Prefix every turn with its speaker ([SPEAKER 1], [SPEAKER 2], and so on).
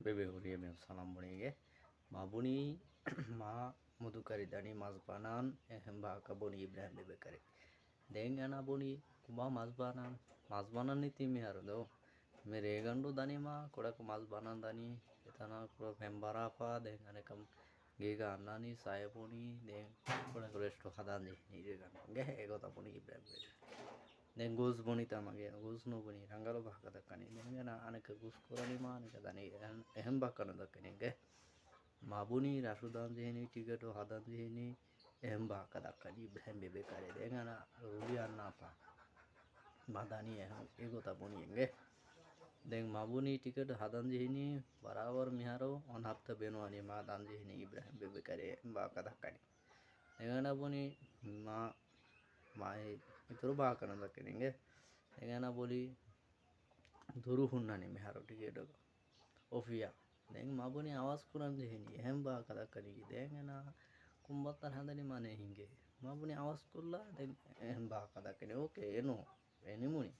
[SPEAKER 1] বেবেহরিয়ে সালাম বনিগে মাবুনি মা මුදුකරි දනි මස්බානාන් එහැම්භාකබොනී ඉබ්‍රහන් ලිබකරි දෙන් අනබොනී කුබා මස්බානාන්. මස්බනන් ඉතිමි හරදෝ මෙ රේගණ්ඩු දනිමා කොඩක මස් බණන් දනී එතනකුර පෙම්බරාපා දෙන් අනකම් ගේක අන්නානී සයපොනී දෙ කොඩ කුලෙස්ටෝ හදාන් දෙ නිරගන්න ගැහ ඒකොතපොනී ඉබ්‍රැම්බෙට Then goes bonita maga, goes no bunny, Rangalo Baka the canning, and Anaka goes coraliman, and Embaka the canning, eh? Mabuni, Rasudan the henny, Tigger to Hadan the henny, Embaka the cani, Bambi Becari, Engana, Rubia Napa, Madani, Egota bunny, eh? Then Mabuni ticket to Hadan the henny, Barawa Miharo, on Hapta Benoani, Madan the henny, Bambi Becari, Embaka the canning. Engana boni ma. మాయ මිතුරු බාකනද කෙනෙග දෙගැන බොලි දුරුහුන්නනෙ මෙහරුටිගේටක ඔෆියා. දැන් මබනේ අවස්පුරන්ද හිගේ හැම් බා කදක් කනකි දැන්ගෙන කුම්බත්තර හැඳනි මනය හින්ගේ. මබනේ අවස්කුල්ලා දැන් එහම් බා කදක්කෙන ඕකේ එනෝ එනිමුණේ